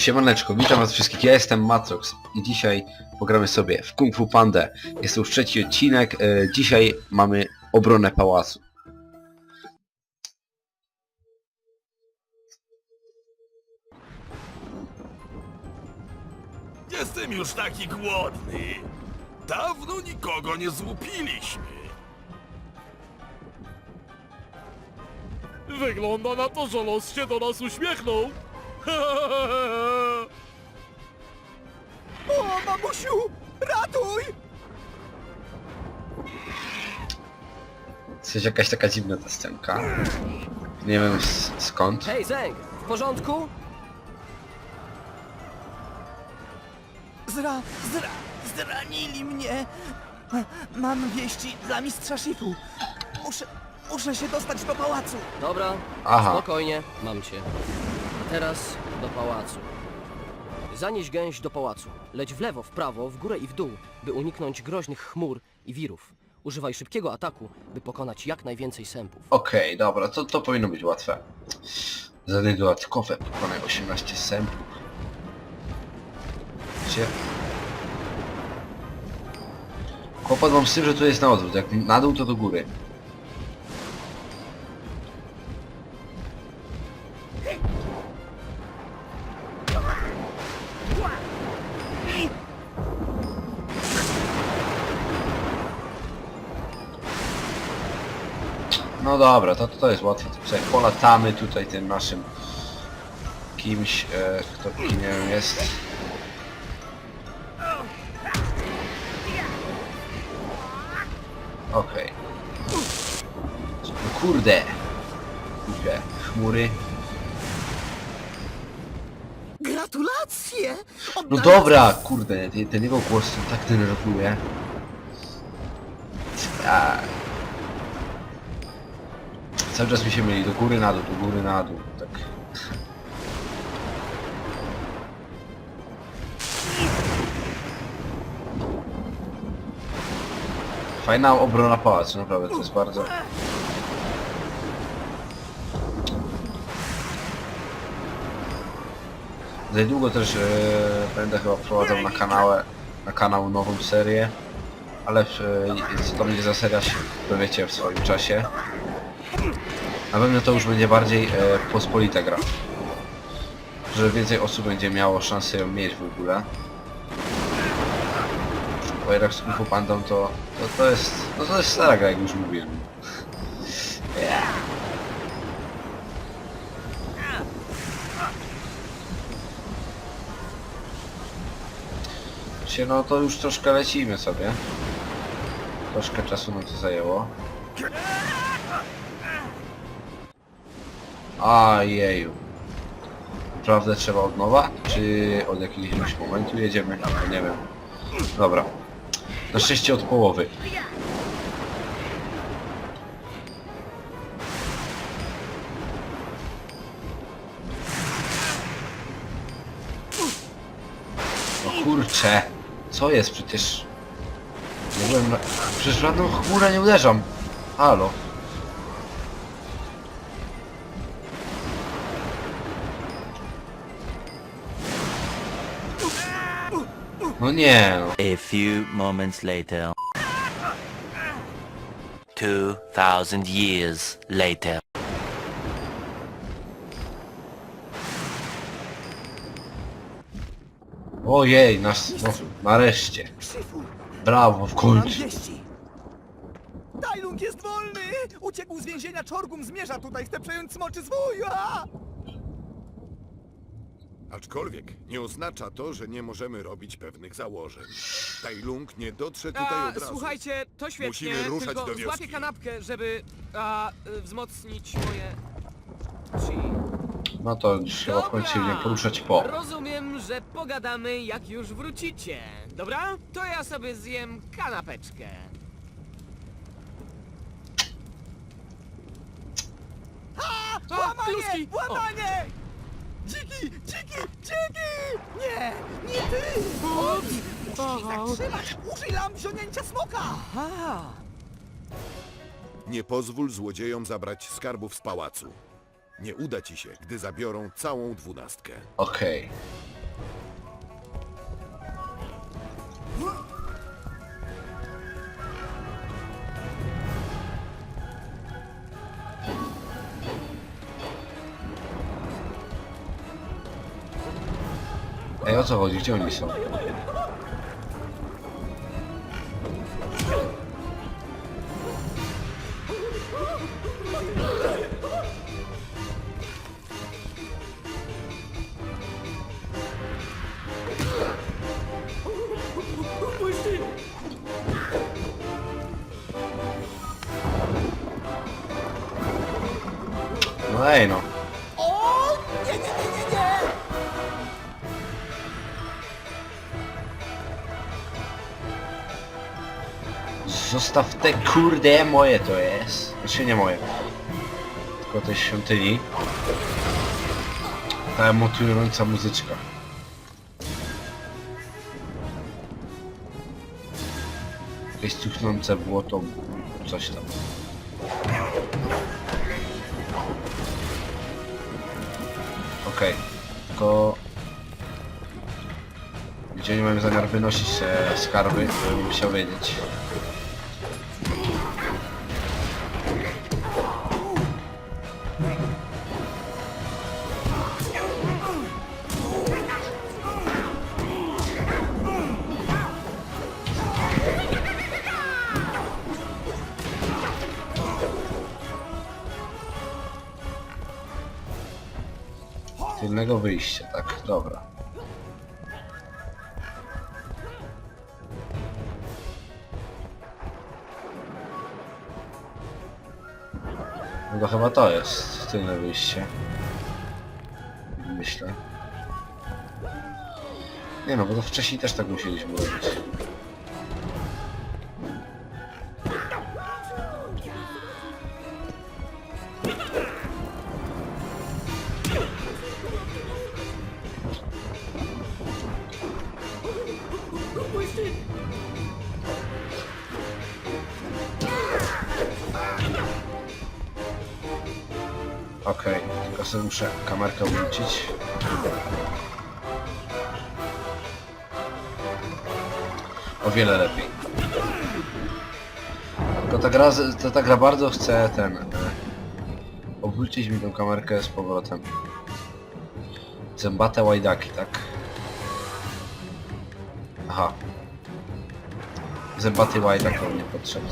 Siemaneczko, witam was wszystkich, ja jestem Matrox i dzisiaj pogramy sobie w Kung Fu Pandę. Jest to już trzeci odcinek, e, dzisiaj mamy obronę pałacu. Jestem już taki głodny. Dawno nikogo nie złupiliśmy. Wygląda na to, że los się do nas uśmiechnął. O, mamusiu! Ratuj! Jest jakaś taka dziwna ta scenka. Nie wiem s- skąd. Hej, Zeng! W porządku? Zra... zra... zranili mnie! Mam wieści dla mistrza Shifu. Muszę... muszę się dostać do pałacu. Dobra, Aha. spokojnie, mam cię. A teraz do pałacu. Zanieś gęś do pałacu. Leć w lewo, w prawo, w górę i w dół, by uniknąć groźnych chmur i wirów. Używaj szybkiego ataku, by pokonać jak najwięcej sępów. Okej, dobra, to, to powinno być łatwe. Zadanie dodatkowe, pokonaj 18 sępów. Gdzie? Kłopot mam z tym, że tu jest na odwrót, jak na dół to do góry. No dobra, to, to jest łatwe. To sobie polatamy tutaj tym naszym kimś, e, kto kim nie wiem jest. Okej. No kurde. Kurde. Chmury. Gratulacje! No dobra, kurde, ten, ten jego głos tak denerwuje. Cały czas mi się do góry, na dół, do góry, na dół, tak. Fajna obrona pałacu, naprawdę, to jest bardzo... Za niedługo też e, będę chyba wprowadzał na kanale, na kanał nową serię, ale e, to będzie za seria dowiecie w swoim czasie. Na pewno to już będzie bardziej e, pospolita gra. Że więcej osób będzie miało szansę ją mieć w ogóle. Bo jednak z Fu Pandą to, to, to jest, no to jest stara gra jak już mówiłem. Yeah. no to już troszkę lecimy sobie. Troszkę czasu nam to zajęło. A jeju. Naprawdę trzeba od nowa? Czy od jakiegoś momentu jedziemy? Nie wiem. Dobra. Na szczęście od połowy. No kurcze. Co jest przecież? Nie. Przecież w żadną chmurę nie uderzam. Halo. No nie no. A few moments later. 2,000 years later. Ojej, nas... No, nareszcie. Shifu, Brawo, w mam końcu. wieści! Tajlung jest wolny! Uciekł z więzienia Czorgum, zmierza tutaj, chce przejąć smoczy zwój! A! Aczkolwiek nie oznacza to, że nie możemy robić pewnych założeń. Tai Lung nie dotrze tutaj A, od razu. słuchajcie, to świetnie, Musimy ruszać tylko do wioski. złapię kanapkę, żeby a, y, wzmocnić moje... Chi. No to końcu się będziemy poruszać po. Rozumiem, że pogadamy jak już wrócicie. Dobra? To ja sobie zjem kanapeczkę. A, Łamanie! kluski! O, Łamanie! Dziki! Dziki! Dziki! Nie! Nie ty! On! Musisz ich zatrzymać! Użyj lam wziągnięcia smoka! a, Nie pozwól złodziejom zabrać skarbów z pałacu. Nie uda ci się, gdy zabiorą całą dwunastkę. Okej. Ej, o co chodzi? Gdzie oni są? No ej no. Zostaw te kurde moje to jest. Znaczy nie moje. Tylko tej świątyni. Ta emotywująca muzyczka. Jakieś cuchnące błoto, coś tam. Okej, tylko... Gdzie nie mamy zamiar wynosić te skarby, to bym musiał wiedzieć. Tylnego wyjścia, tak, dobra. No chyba to jest tylne wyjście. Myślę. Nie no, bo to wcześniej też tak musieliśmy robić. Okej, tylko sobie muszę kamerkę wrócić. O wiele lepiej. Tylko ta gra, to ta gra bardzo chce ten... E, obrócić mi tą kamerkę z powrotem. Zębate łajdaki, tak? Aha. Zębaty łajdak on nie podszedł.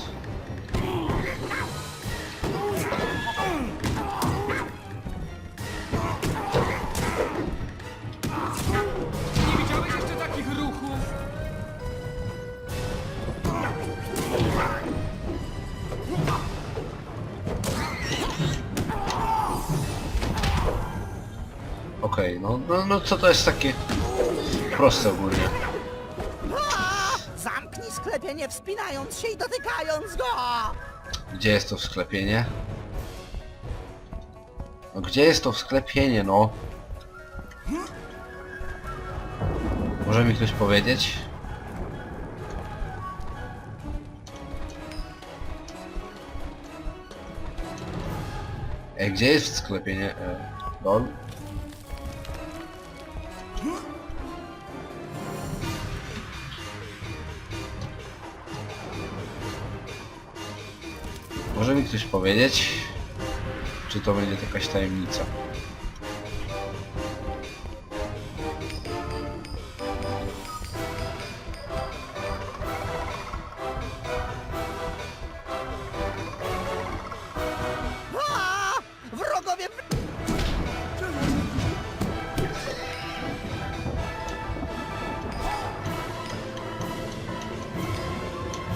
Okej, no, no, no co to jest takie proste ogólnie. Zamknij sklepienie wspinając się i dotykając go! Gdzie jest to sklepienie? No gdzie jest to sklepienie, no? Może mi ktoś powiedzieć? Ej, gdzie jest sklepienie? E, dol? Może mi ktoś powiedzieć? Czy to będzie jakaś tajemnica?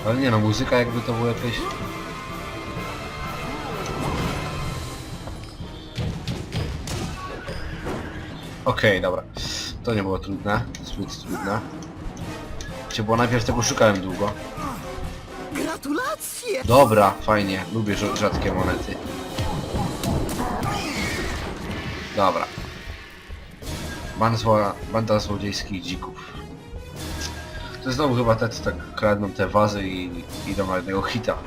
Ale nie no, muzyka jakby to było jakieś... Okej, dobra. To nie było trudne, zbyt trudne. Gdzie było najpierw tego szukałem długo. Gratulacje! Dobra, fajnie, lubię rzadkie monety. Dobra. Banda, zła, banda złodziejskich dzików. To znowu chyba te, co tak kradną te wazy i idą na jednego hita.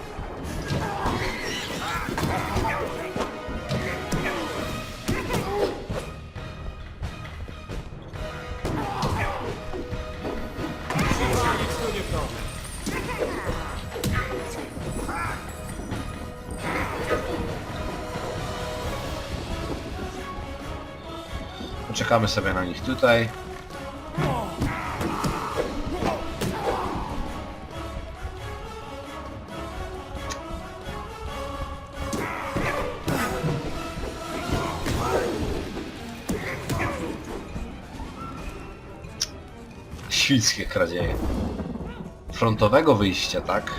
to. Poczekamy sobie na nich tutaj. Świńskie kradzieje. Frontowego wyjścia, tak?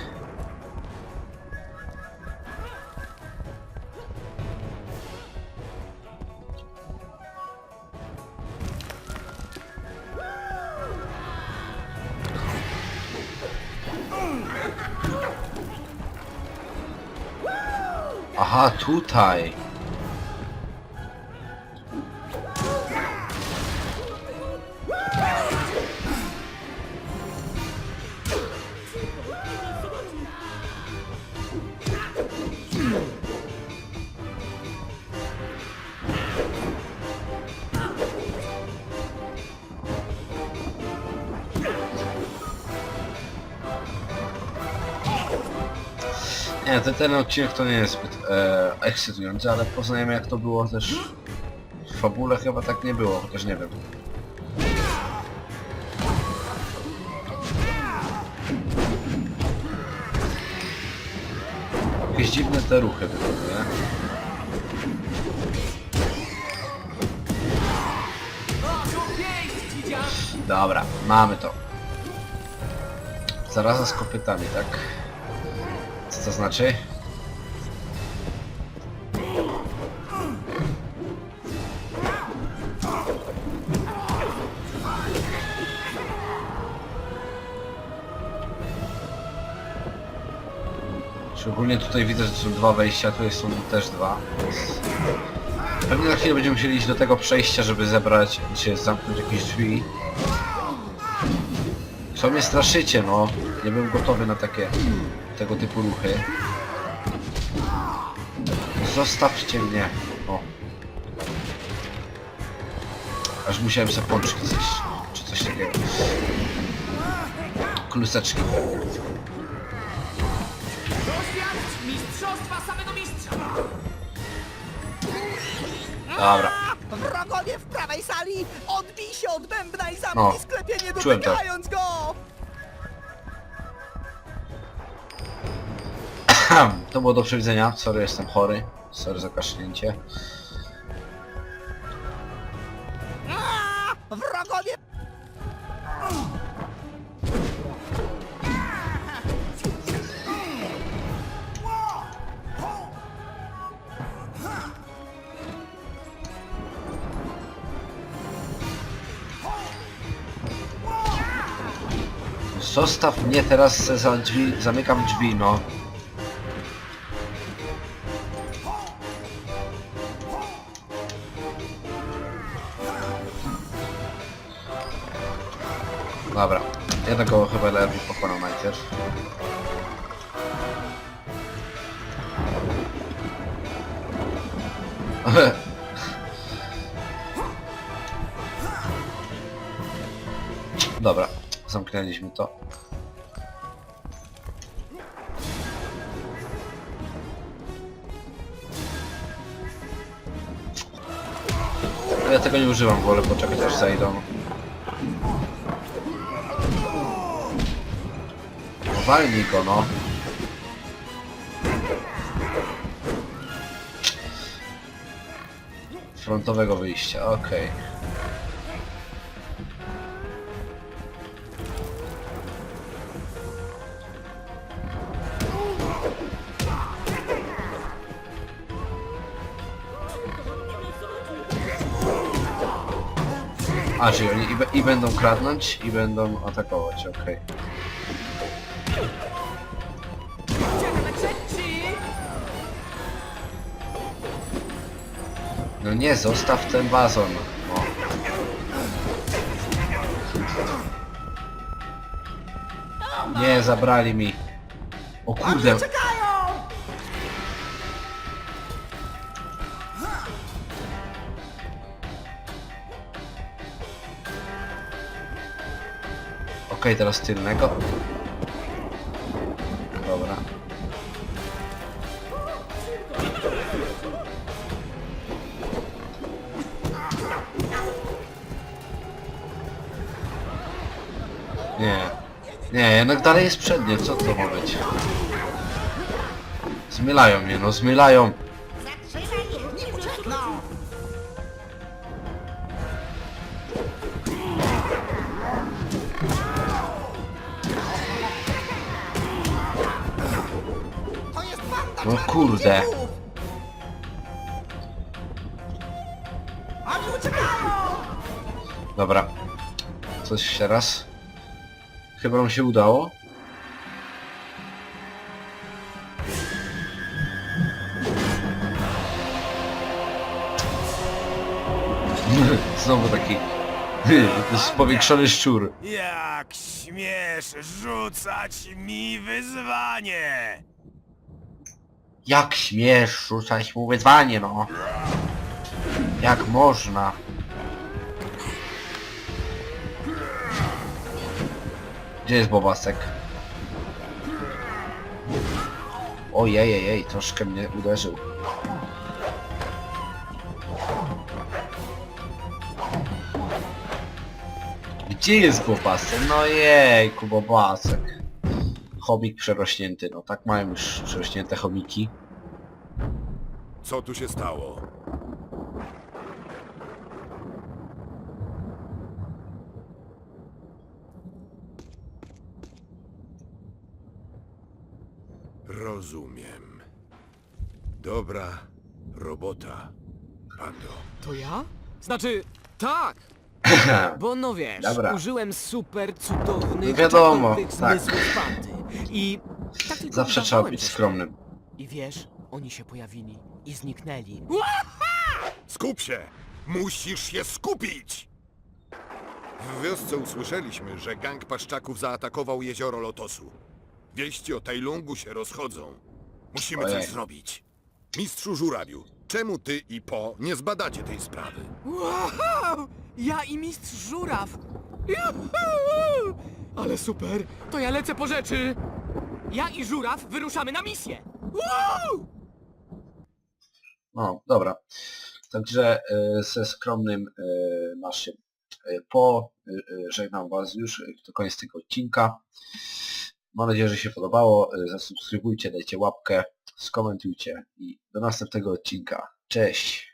Aha, tutaj. Nie, ten, ten odcinek to nie jest zbyt e, ekscytujący, ale poznajemy jak to było też w fabule chyba tak nie było, chociaż nie wiem. Jakieś dziwne te ruchy wykonuje. Dobra, mamy to. Zaraza z kopytami, tak? Co to znaczy? Szczególnie tutaj widzę, że są dwa wejścia, tutaj są też dwa. Pewnie za chwilę będziemy musieli iść do tego przejścia, żeby zebrać, czy zamknąć jakieś drzwi. Co mnie straszycie, no. Nie byłem gotowy na takie tego typu ruchy. Zostawcie mnie. O. Aż musiałem sobie pączki zjeść. Czy coś takiego. Kluseczki. Mistrzostwa samego mistrza! Dobra. Wrogowie w prawej sali! Odbij się od bębna i No, zamknij sklepienie czułem to. dotykając go! To było do przewidzenia. Sorry, jestem chory. Sorry za kasznięcie. Wrogowie... Zostaw mnie teraz za drzwi. Zamykam drzwi, no. Dobra. Jednego chyba lepiej pokonał najpierw. Dobra, zamknęliśmy to. Ja tego nie używam, wolę poczekać aż zajdą. Walnij go, no. Frontowego wyjścia, okej. A, czyli oni i, i będą kradnąć, i będą atakować, okej. No nie, zostaw ten wazon. No. Nie, zabrali mi. O kurde. Czekają! Okej, teraz tylnego. Nie. Nie, jednak dalej jest przednie, co to ma być? Zmylają mnie, no zmylają. No kurde. Dobra. Coś teraz? Chyba nam się udało. Znowu taki powiększony szczur. Jak śmiesz rzucać mi wyzwanie? Jak śmiesz rzucać mu wyzwanie, no? Jak można? Gdzie jest Bobasek? Ojej, ej, ej, troszkę mnie uderzył. Gdzie jest Bobasek? No jejku, Bobasek. Chomik przerośnięty, no tak mają już przerośnięte chomiki. Co tu się stało? Rozumiem. Dobra robota, Pando. To ja? Znaczy, tak! Bo no wiesz, Dobra. użyłem super cudownych, wiadomo, tak. zmysłów pandy. I tak tylko Zawsze trzeba udawałem, być że- skromnym. I wiesz, oni się pojawili i zniknęli. Skup się! Musisz się skupić! W wiosce usłyszeliśmy, że gang paszczaków zaatakował jezioro Lotosu. Wieści o Tajlungu się rozchodzą. Musimy Ojej. coś zrobić. Mistrzu Żurawiu, czemu ty i Po nie zbadacie tej sprawy? Wow! Ja i mistrz żuraw! Juhu! Ale super! To ja lecę po rzeczy! Ja i żuraw wyruszamy na misję! Wow! No, dobra. Także e, ze skromnym e, naszym e, po e, e, żegnam Was już. e, To koniec tego odcinka. Mam nadzieję, że się podobało. E, Zasubskrybujcie, dajcie łapkę, skomentujcie i do następnego odcinka. Cześć!